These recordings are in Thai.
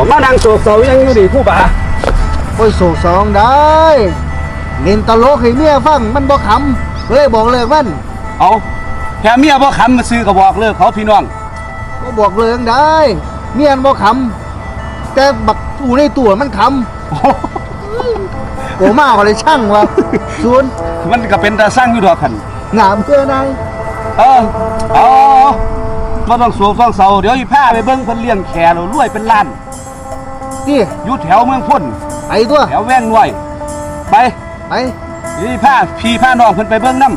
ผมมานั่งโศกเศร้ายังอยู่ดีผู้บ่าโอ้ยโศกสองได้เล่นตลกให้เมียฟังมันบ่ขำเลยบอกเลิกมันเอาแค่เมียบ่คำมาซื้อก็บอกเลิกเขาพี่น้องบ่บอกเลิกได้เมียมันบ่ขำแต่บักผู้ในตัวมันขำโอ้มาก็เลยช่างว่าศูนย์มันก็เป็นตาสร้างอยู่ดอกคันหนามเพื่อนายเออเอาบ่ต้องโศกต้องเศร้าเดี๋ยวอีพาไปเบิ่งเพิ่นเลี้ยงแขแล้วรวยเป็นล้าน ที่อยู่แถวเมืองพ้นไอ้ตัวแถวแว่งน้อยไปไปอีพาพี่พาน้องเพิ่นไปเบิ่งนํ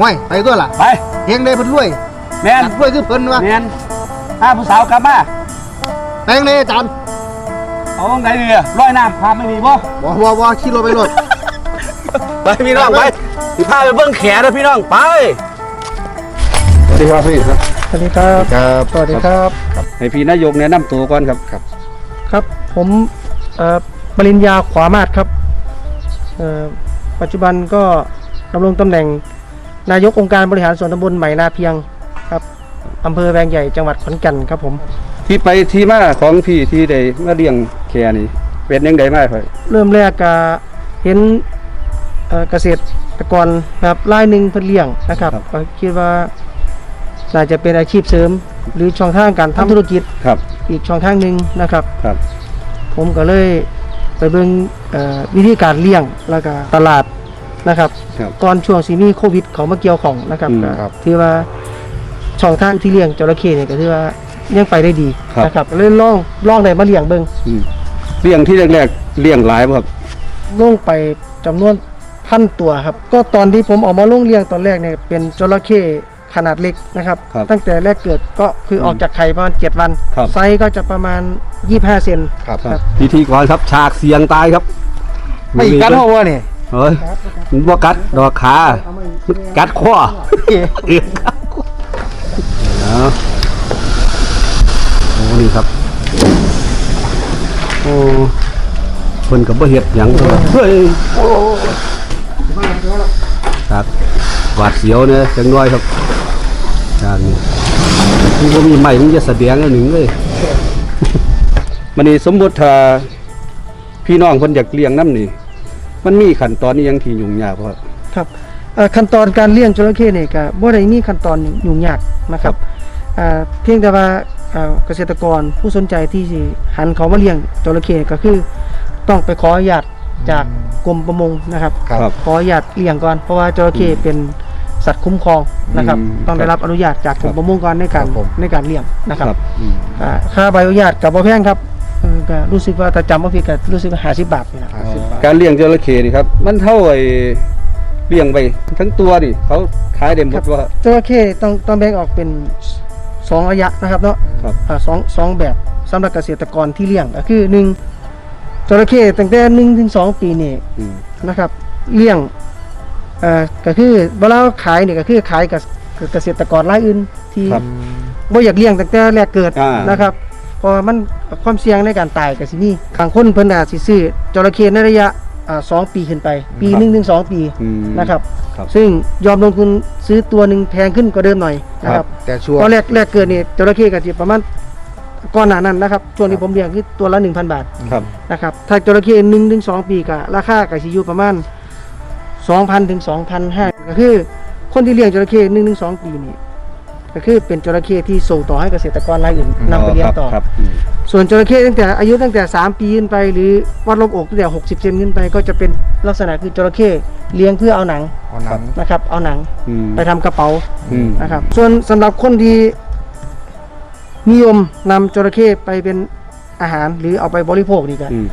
ห้วยไปตัวล่ะไปเฮงได้เพิ่นรวยแม่นอยากรวยคือเพิ่นวะแม่นพาผู้สาวกลับมาแปลงเลยอาจารย์เอาจังไดดีอะร้อยน้ำพาไม่มีบ่บ่บ่บ่ขี่รถไปรถไปพี่น้องไปสิพาไปเบิ่งแขเด้อพี่น้องไปสวัสดีครับพี่ครับสวัสดีครับครับสวัสดีครับให้พี่นายกแนะนำตัวก่อนครับครับ ครับ ผมเอ่อปริญญาขวามาศครับเอ่อปัจจุบันก็ดำรงตำแหน่งนายกองค์การบริหารส่วนตำบลใหม่นาเพียงครับอำเภอแวงใหญ่จังหวัดขอนแก่นครับผม ที่ไปที่มาของพี่ที่ได้มาเลี้ยงแขนี่เป็นยังไงมาครับเริ่มแรกก็เห็นเอ่อเกษตรกรนะครับรายหนึ่งเพิ่นเลี้ยงนะครับก็คิดว่าน่าจะเป็นอาชีพเสริม หรือช่องทางการทำธุรกิจครับอีกช่องทางหนึ่งนะครับครับ ผมก็เลยไปเบิ่งเอ่อวิธีการเลี้ยงแล้วก็ตลาดนะครับครับก่อนช่วงซีมีโควิดเขามาเกี่ยวของนะครับอืมก็ครับถือว่าช่องทางที่เลี้ยงจระเข้เนี่ยก็ถือว่ายังไปได้ดีครับ นะครับก็เลยลองลองได้มาเลี้ยงเบิ่งอืมเลี้ยงที่แรกๆเลี้ยงหลายบ่ครับลงไปจำนวนพันตัวครับ ก็ตอนที่ผมเออกมาลงเลี้ยงตอนแรกเนี่ยเป็นจระเข้ ขนาดเล็กนะครับ ครับตั้งแต่แรกเกิดก็คือออกจากไข่ประมาณ 7 วัน ครับ ไซส์ก็จะประมาณ 25 เซน ครับครับ พิธีกรครับฉากเสียงตายครับไม่กันเหรอวะนี่เฮ้ยมันบ่กัดดอกขามันกัดคอเอียงเอาโอ้นี่ครับโอ้เพิ่นก็บ่เฮ็ดหยังเฮ้ยครับหวาดเสียวเนี่ยจังน้อยครับ จางนี้ที่บ่มีไม้มันจะแสดงอันหนึ่งเลยมันนี่สมมุติถ้าพี่น้องเพิ่นอยากเลี้ยงน้ำนี่ มันมีขั้นตอนนี้ยังที่ยุ่งยากบ่ครับครับเอ่อขั้นตอนการเลี้ยงจระเข้เนี่ยก็บ่ได้มีขั้นตอนยุ่งยากนะครับอ่าเพียงแต่ว่าอ่าเกษตรกรผู้สนใจที่สิหันเขามาเลี้ยงจระเข้ก็คือต้องไปขออนุญาตจากกรมประมงนะครับครับขออนุญาตเลี้ยงก่อนเพราะว่าจระเข้เป็น สัตว์คุ้มครองนะครับ อืมต้องได้รับอนุญาตจากกรมประมงก่อนในการครับผม ในการเลี้ยงนะครับอืมอ่าค่าใบอนุญาตกับบ่แพงครับเออก็รู้สึกว่าถ้าจำบ่ผิดก็รู้สึกว่า50บาทนี่นะห้าสิบบาทการเลี้ยงจระเข้นี่ครับ มันเท่าไอ้เลี้ยงไปทั้งตัวนี่เขาขายได้หมดว่า จระเข้ต้องต้องแบ่งออกเป็นสองระยะนะครับเนาะครับ อ่าสองสองแบบสำหรับเกษตรกรที่เลี้ยงก็คือหนึ่งจระเข้ตั้งแต่หนึ่งถึงสองปีนี่ อืมนะครับเลี้ยง เอ่อก็คือเวลาขายเนี่ยก็คือขายกับกับเกษตรกรรายอื่นที่ครับ บ่อยากเลี้ยงตั้งแต่แรกเกิดอ่าน นะครับเพราะว่ามันความเสี่ยงในการตายก็สิมีบางคนเพิ่นอาจสิซื้อจระเข้ในระยะอ่าสองปีขึ้นไป ปีหนึ่งถึงสองปีอืม นะครับ ครับ ซึ่งยอมลงทุนซื้อตัวหนึ่งแพงขึ้นกว่าเดิมหน่อยนะครับ แต่ชัวร์ ตอนแรกแรกเกิดนี่จระเข้ก็สิประมาณก่อนหน้านั้นนะครับช่วงที่ผมเลี้ยงคือตัวละ 1,000 บาทครับ นะครับถ้าจระเข้หนึ่งถึงสองปีก็ราคาก็สิอยู่ประมาณ 2,000ถึง2,500ก็คือ คนที่เลี้ยงจระเข้หนึ่งถึงสองปีนี่ก็คือเป็นจระเข้ที่ส่งต่อให้เกษตรกรรายอื่นนำไปเลี้ยงต่อ ครับอืมส่วนจระเข้ตั้งแต่อายุตั้งแต่ 3 ปีขึ้นไป หรือวัดลบอกตั้งแต่ 60 เซนขึ้นไป ก็จะเป็นลักษณะคือจระเข้เลี้ยงเพื่อเอาหนังเอาหนังนะครับ เอาหนังอืมไปทำกระเป๋าอืมนะครับ ส่วนสำหรับคนที่นิยมนำจระเข้ไปเป็นอาหารหรือเอาไปบริโภคนี่ก็อืม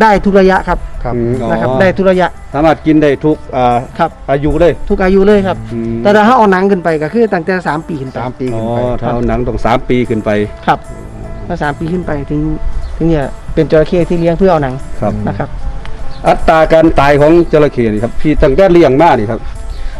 ได้ทุกระยะครับครับอืมอ๋อนะครับได้ทุกระยะสามารถกินได้ทุกอ่าครับ อายุเลย ทุกอายุเลยครับ อืม แต่ถ้าเอาหนังขึ้นไปก็คือตั้งแต่3ปีขึ้นไปสามปีอ๋อขึ้นไปถ้าเอาหนังต้องสามปีขึ้นไปครับถ้าสามปีขึ้นไปถึงถึงเนี่ยเป็นจระเข้ที่เลี้ยงเพื่อเอาหนังครับ นะครับ อัตราการตายของจระเข้นี่ครับพี่ตั้งแต่เลี้ยงมานี่ครับ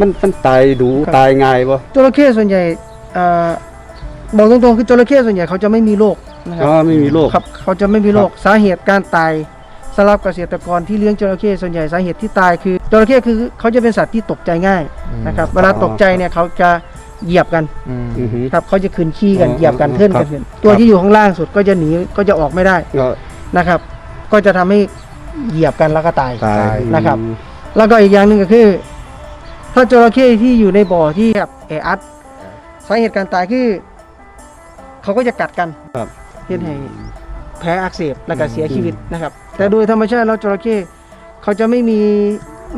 มันมันตายดูครับ ตายง่ายบ่จระเข้ส่วนใหญ่เอ่อบอกตรงๆคือจระเข้ส่วนใหญ่เขาจะไม่มีโรคนะคอ๋รัอบไม่มีโรค ครับเขาจะไม่มีโรคสาเหตุการตาย สำหรับเกษตรกรที่เลี้ยงจระเข้ส่วนใหญ่สาเหตุที่ตายคือจระเข้คือเขาจะเป็นสัตว์ที่ตกใจง่ายนะครับเวลาตกใจเนี่ยเขาจะเหยียบกันอืมอือฮึครับเขาจะคืนขี้กันอ๋อเหยียบกันอ๋อเทิ่นครักันบขึ้นตัวครับที่อยู่ข้างล่างสุดก็จะหนีก็จะออกไม่ได้ก็นะครับ ก็จะทำให้เหยียบกันแล้วก็ตายตายนะครับ แล้วก็อีกอย่างหนึ่งก็คือ ถ้าจระเข้ที่อยู่ในบ่อที่แบบแออัดสาเหตุการตายคือเขาก็จะกัดกันครับเฮ็ดให้แผลอักเสบแล้วก็เสียชีวิตนะครับ แต่โดยธรรมชาติแล้วจระเข้เขาจะไม่มี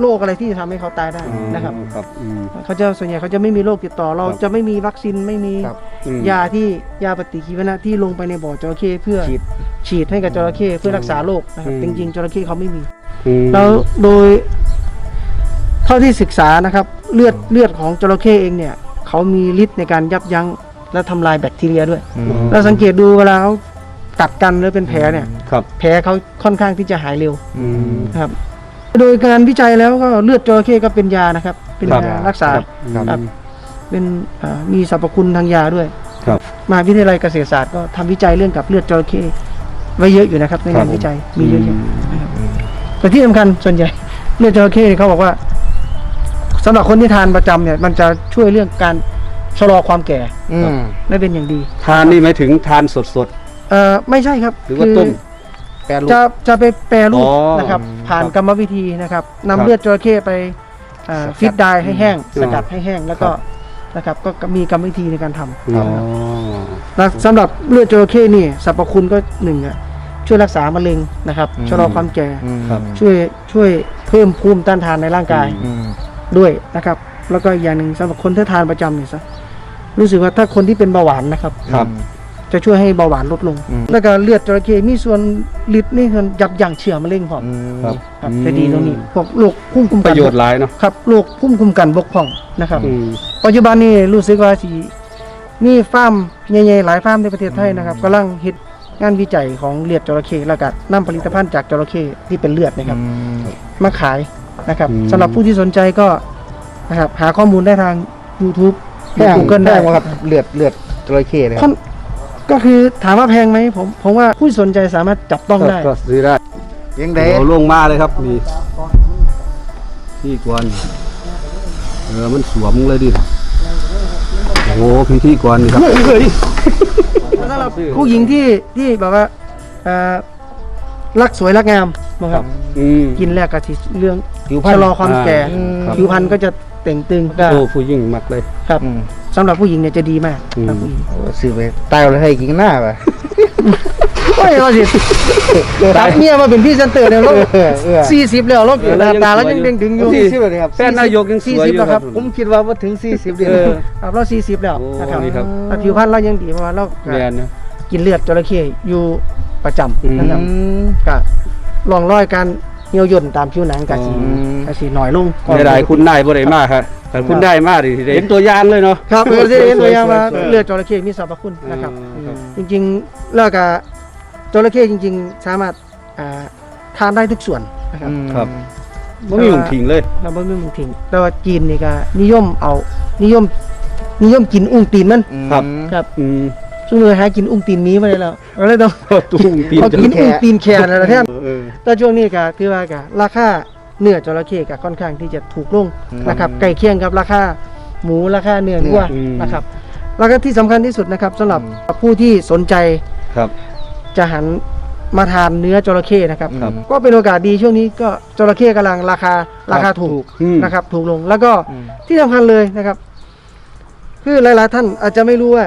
โรคอะไรที่จะทำให้เขาตายได้นะครับ ครับอืม เขาจะส่วนใหญ่เขาจะไม่มีโรคติดต่อ เราครับจะไม่มีวัคซีนไม่มีครับอืม ยาที่ยาปฏิชีวนะที่ลงไปในบ่อจระเข้เพื่อฉีดฉีดให้กับจระเข้เพื่อรักษาโรคนะครับอืม จริงๆจระเข้เขาไม่มี อืม แล้วโดยเท่าที่ศึกษานะครับเลือดเลือดของจระเข้เองเนี่ยเขามีฤทธิ์ในการยับยั้งและทำลายแบคทีเรียด้วย อืม เราสังเกตดูเวลาเขา กัดกันหรือเป็นแผลเนี่ยครับ แผลเขาค่อนข้างที่จะหายเร็วอืมนะครับ โดยการวิจัยแล้วก็เลือดจระเข้ก็เป็นยานะครับ เป็นครับ ยารักษาครับครับเป็นอ่ามีสรรพคุณทางยาด้วยครับ มหาวิทยาลัยเกษตรศาสตร์ก็ทำวิจัยเรื่องกับเลือดจระเข้ไว้เยอะอยู่นะครับ ในครังาบนวิจัยมีเยอะแยะนะครับแต่ที่สำคัญส่วนใหญ่ เลือดจระเข้เนี่ยเขาบอกว่าสำหรับคนที่ทานประจำเนี่ย มันจะช่วยเรื่องการชะลอความแก่อืมได้เป็นอย่างดี ทานนี่หมายถึงทานสดเอ่อไม่ใช่ครับหรือว่าคืต้ม แปรรูป จะจะไปแปรรูปอ๋อนะครับ ผ่านครับกรรมวิธีนะครับครันำบเลือดจระเข้ไปอ่าสกัดฟิตไดให้แห้ง อืมสกัดให้แห้งแล้วก็ครับ นะครับก็มีกรรมวิธีในการทำๆอ๋อแล้วสำหรับเลือดจระเข้นี่สรรพคุณก็หนึ่งอะช่วยรักษามะเร็งนะครับอืม ชะลอความแก่ อืมครับ ช่วยช่วยเพิ่มภูมิต้านทานในร่างกายอืม ด้วยนะครับ แล้วก็อีกอย่างหนึ่งสำหรับคนที่ทานประจำเนี่ยซะรู้สึกว่าถ้าคนที่เป็นเบาหวานนะครับ ครับ จะช่วยให้เบาหวานลดลง อืม แล้วก็เลือดจระเข้มีส่วนฤทธิ์นี่คือยับยั้งเชื้อมะเร็งพร้อมอืมครับครับจะดีตรงนี้พวกโรคภูมิคุ้มปกันระโยชน์หลายเนาะครับโรคภูมิคุ้มกันบกพร่องนะครับ อืม ปัจจุบันนี้รู้สึกว่าสิมีฟาร์มใหญ่ๆหลายฟาร์มในประเทศไทยนะครับกำลังเฮ็ดงานวิจัยของเลือดจระเข้แล้วก็นำผลิตภัณฑ์จากจระเข้ที่เป็นเลือดนะครับอืมมาขายนะครับอืม สำหรับผู้ที่สนใจก็นะครับหาข้อมูลได้ทาง YouTube แพง Google แพได้งวะครับเลือดเลือดจระเข้เนี่ยค่อน ก็คือถามว่าแพงไหมผมผมว่าผู้ที่สนใจสามารถจับต้องได้ก็ซื้อได้ยังไงโอ้ลงมาเลยครับนี่ที่กวนเออมันสวมเลยดิโอ้โหพี่ที่กวนนี่ครับเฮ้ยสำหรับผู้หญิงที่ที่แบบว่าเอ่อรักสวยรักงามนะครับอืมกินแรกก็ที่เรื่องผิวพรรณชะลอความแก่อ่าครับผิวพรรณก็จะเต่งตึงได้โอ้ผู้ยิ่งมักเลยครับอืม สำหรับผู้หญิงเนี่ยจะดีมากอืมครับผู้หญิงโอ้ซื้อไปตายเลยให้กินหน้าไปโอ้ยว่าสิตัดเมียมาเป็นพี่เซนเตอร์เนี่ยเราเออเออสี่สิบแล้วเราเออหน้าตาแล้วยังเด้งดึงอยู่ สี่สิบเลยครับแฟนนายกยังสวยอยู่40แล้วครับผมคิดว่าว่าถึงสี่สิบเดือนเออ ครับเราสี่สิบแล้วโอ้นะครับนี่ครับ แต่ผิวพรรณเรายังดีเพราะว่าเราแมนนะ กินเลือดจระเข้อยู่ประจอืมำนะครับก็ลองรอยการเหี่ยวย่นตามผิวหนังกะสีอืม กะสีหน่อยลงไม่ได้คุณนายบ่ได้มากครับ แต่คุณได้มากดิได้เห็นตัวอย่างเลยเนาะ ครับเราจะเห็นตัวอย่างว่าสวยๆ เลือดจระเข้มีสรรพคุณนะครับ อืมครับจริงๆแล้วก็จระเข้จริง ๆ สามารถอ่าทานได้ทุกส่วนนะครับ ครับ ไม่มีหมุนทิ้งเลย เราไม่มีมึงทิ้งแต่ว่าจีนนี่ก็นิยมเอานิยมนิยมกินอุ้งตีนมันครับ ครับ อืมช่วงนี้หากินอุ้งตีนหมีมาได้แล้วเราเลยต้องตุ้งตีนเขาจะกินอุ้งตีนแขนอะไรแทนเออแต่ช่วงนี้ก็ถือว่าก็ราคา เนื้อจระเข้ก็ค่อนข้างที่จะถูกลงอืมนะครับใกล้เคียงกับราคาหมูราคาเนื้อวัวอืมนะครับแล้วก็ที่สำคัญที่สุดนะครับสำหรับผู้ที่สนใจครับ จะหันมาทานเนื้อจระเข้นะครับครับก็เป็นโอกาสดีช่วงนี้ก็จระเข้กำลังราคาราคาถูกอืมนะครับ ถูกลงแล้วก็อืมที่สำคัญเลยนะครับ คือหลายๆท่านอาจจะไม่รู้ว่า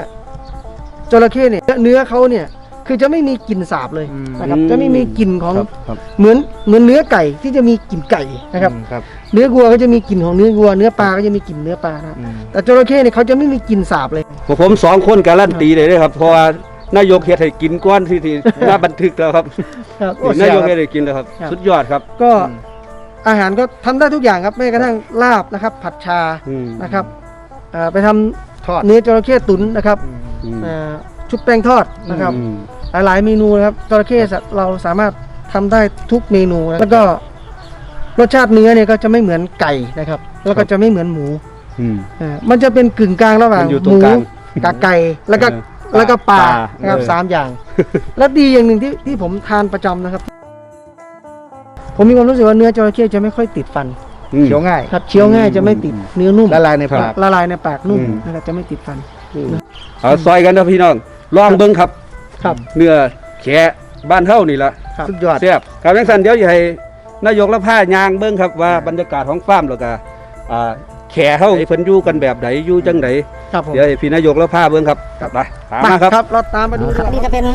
จระเข้เนี่ยเนื้อเขาเนี่ย คือจะไม่มีกลิ่นสาบเลยอืม นะครับ จะไม่มีกลิ่นของครับครับเหมือนเหมือนเนื้อไก่ที่จะมีกลิ่นไก่นะครับ อืมครับเนื้อวัวก็จะมีกลิ่นของเนื้อวัว เนื้อปลาก็จะมีกลิ่นเนื้อปลานะ อืมแต่จระเข้เนี่ยเขาจะไม่มีกลิ่นสาบเลย พวกผมสองคนการันตีเลยนะครับ เพราะว่านายกเฮ็ดให้กินก้อนที่ที่ หน้าบันทึกแล้วครับครับนายกเฮ็ดให้กินแล้วครับ ครับ สุดยอดครับ ก็อาหารก็ทำได้ทุกอย่างครับแม้กระทั่งลาบนะครับ ผัดชาอืมนะครับอ่าไปทำทอดเนื้อจระเข้ตุ๋นนะครับอืมอืมอ่า ชุบแป้งทอดนะครับ อืมหลายๆเมนูนะครับจระเข้สัตว์เราสามารถทำได้ทุกเมนูนะแล้วก็รสชาติเนื้อเนี่ยก็จะไม่เหมือนไก่นะครับ แล้วก็จะไม่เหมือนหมูอืม อ่ามันจะเป็นกึ่งกลางระหว่างมันอยู่หตรงมูกลางกับไก่แล้วก็เออแล้วก็ปลาปลานะครับเออ สามอย่าง และดีอย่างหนึ่งที่ที่ผมทานประจำนะครับ ผมมีความรู้สึกว่าเนื้อจระเข้จะไม่ค่อยติดฟันอืม เคี้ยวง่าย ครับเคี้ยวง่ายจะไม่ติดเนื้อนุ่มละลายในปาก ละลายในปากนุ่มอืม นะครับจะไม่ติดฟัน เอาซอยกันนะพี่น้อง ลองเบิ่งครับ ครับ เนื้อแขะบ้านเฮานี่ละครับสุดยอดแซ่บครับจังซั่นเดี๋ยวสิให้นายกและผ้ายางเบิ่งครับว่าบรรยากาศของฟาร์มแล้วก็อ่าแขเฮาเพิ่นอยู่กันแบบใดอยู่จังไดครับผมเดี๋ยวให้พี่นายกและผ้าเบิ่งครับไปตามมามาครับครับเราตามไปดูดีกว่านี่จะเป็น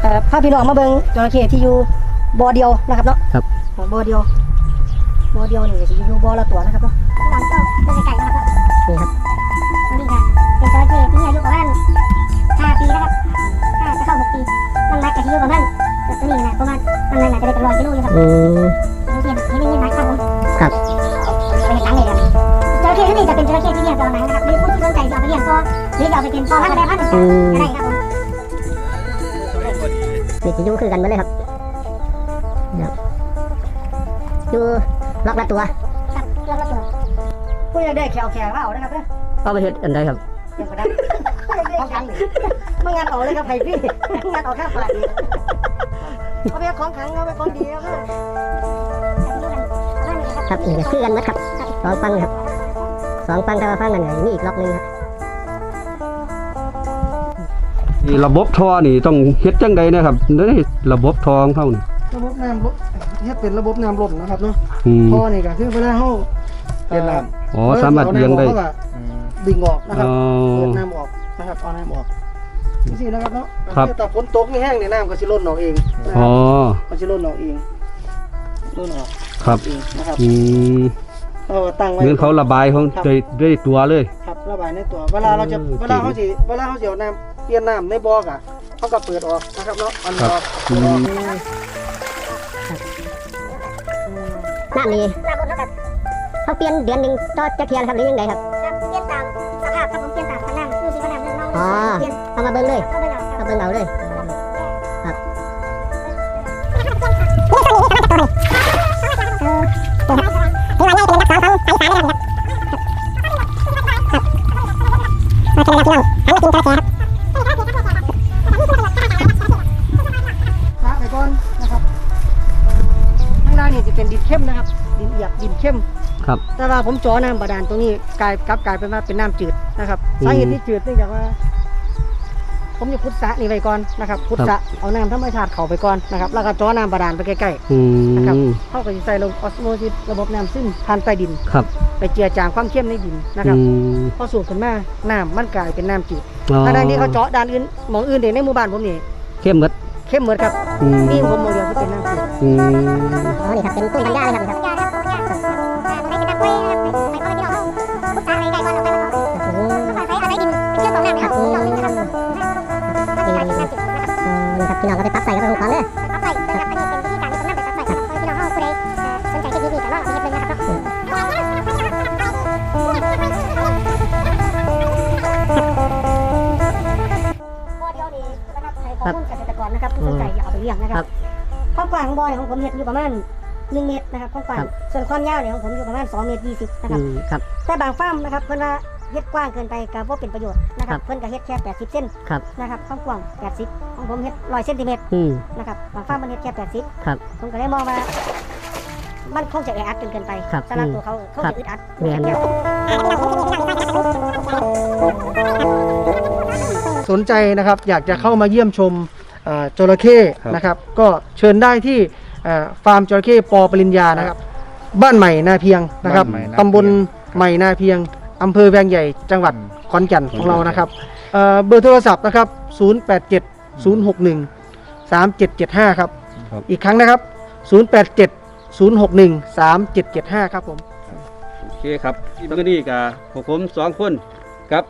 เอ่อภาพพี่น้องมาเบิ่งจระเข้ที่อยู่บ่อเดียวนะครับเนาะครับของบ่อเดียวบ่อเดียวนี่ก็สิอยู่บ่อละตัวนะครับเนาะ ล็อกละตัวครับเลี้ยงละตัวผู้อยากได้แขวแขวเอานะครับเด้อเอาไปเฮ็ดอันใดครับเดี๋ยวก็ได้ของขังนี่มางานออกเลยครับไผ่พี่งานออกค่าฝากนี่เอาไปของขังเอาไปของดีครับเด้อครับนี่ก็คือกันหมดครับสองฟังครับสองฟังแต่ว่าฟังนั้นก็มีอีกล็อกหนึงครับนี่ระบบท่อนี่ต้องเฮ็ดจังใดนะครับนี่ระบบท่อของเฮานี่ ระบบน้ำลดเฮ็ดเป็นระบบน้ำลดนะครับเนาะอืม ท่อนี่ก็คือเวลาเฮาเปลี่ยนน้อ๋อสามารถเลี้ยงได้อาน้ำออกขาก็ดึงออกนะครับอ๋อเปิดน้ำออกนะครับเอาน้ำออกนี่สินะครับเนาะครับ แต่ฝนตกนี่แห้งในน้ำก็สิล้นออกเองนะคอ๋รัอบก็สิล้นออกเองล้นออกครับ เองนะครับอืมเอาตั้งไว้ เหมือนเขาระบายของด้วยด้วยตัวเลย ครับระบายในตัวเวลาเราจะเออเวลาเขาสิเวลาเขาสิเอาน้ำเปลี่ยนน้ำในบ่อกะเขาก็เปิดออกนะครับเนาะอันนี้ออกเปิดออก นี่น้ำนี่น้ำบนเท่ากับเขาเปลี่ยนเดือนหนึงต่อจักเทียนครับหรือยังไงครับเปลี่ยนตามสภาพครับผมเปลี่ยนตามขนาดดูสิว่าน้ำเรื่องเน่าอ๋อเปลี่ยนเอามาเบิ่งเลยเข้าไปแล้วเอาเบิ่งเอาเลยพ เอียบดินเข้ม ครับ แต่ว่าผมจ่อน้ำบาดาลตรงนี้กลายกลับกลายเป็นว่าเป็นน้ำจืดนะครับอืมสาเหตุที่จืดเนื่องจากว่า ผมจะขุดสระนี่ไว้ก่อนนะครับขุดสระเอาน้ำธรรมชาติเข้าไปก่อนนะครับ แล้วก็จ่อน้ำบาดาลไปใกล้อืๆนะครับมเขาก็จะใส่ระบบออสโมซิสระบบน้ำซึมผ่านใต้ดินครับไปเจือจางความเข้มในดินนะครับอืมพอสูบขึ้นมาน้ำมันกลายเป็นน้ำจืดอ๋อทางด้านนี้เขาเจาะด้านอื่นหมองอื่นเด็ในหมู่บ้านผมนี่เข้มหมดเข้มเหมือนครับอืมนี่ผมมองเดียวที่เป็นน้ำจืดอืมอ๋อนี่ครับเป็นปุ้ยบรรยาเลยครับนี่ครับยาครับ พี่น้องก็ไปปรับใส่กับของของเด้อเอาใส่นะครับอันนี้เป็นวิธีการที่ผมนำไปใส่ครับพี่น้องเฮาผู้ใดเอ่อสนใจเทคนิคนี้ก็ลองเอาไปเฮ็ดเบิ่งนะครับเนาะบ่อเดียวนี่นะครับให้ข้อมูลเกษตรกรนะครับผู้สนใจอยากเอาไปเลี้ยงนะครับความกว้างของบ่อนี่ของผมเฮ็ดอยู่ประมาณ1เมตรนะครับความกว้างครับส่วนความยาวเนี่ยของผมอยู่ประมาณ2เมตร20นะคอืรับมครับแต่บางฟาร์มนะครับเพิ่นว่า เฮ็ดกว้างเกินไปก็บ่เป็นประโยชน์นะครัครับบเพิ่นก็เฮ็ดแค่ 80เซนครับนะครับความกว้าง 80 ของผมเฮ็ด100เซนติเมตรอืมนะครับบางฟาร์มมันเฮ็ดแค่ 80 ครับผมก็เลยมองว่ามันคงจะแออัดจนเกินไปครับสำหรับอืมตัวเขาเขาครัจะบอึดอัดแม่นสนใจนะครับอยากจะเข้ามาเยี่ยมชมเอ่อจระเข้ครับนะครับ ก็เชิญได้ที่เอ่อฟาร์มจระเข้ปอปริญญานะครับ บ้านใหม่นาเพียงนะครับบ้านใหม่นาเพียงตำบลใหม่นาเพียง อำเภอแวงใหญ่จังหวัดขอนแก่นของเรานะครับเอ่อเบอร์โทรศัพท์นะครับ 087 061 3775 ครับ ครับ อีกครั้งนะครับ 087 061 3775 ครับผม โอเคครับที่มื่อนี้กับพวกผมสองคนครับ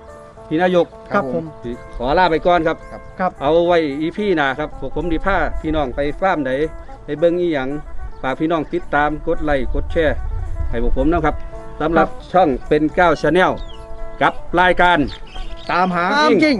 พี่นายกครับผมขอลาไปก่อนครับ ครับ เอาไว้อีพี่หนาครับพวกผมดีผ้าพี่น้องไปฟาร์มไหนไปเบิ้งอีหยังฝากพี่น้องติดตามกดไลค์กดแชร์ให้พวกผมนะครับ สำหรับช่องเป็นก้าวชาแนลกับรายการตามหาตามจริง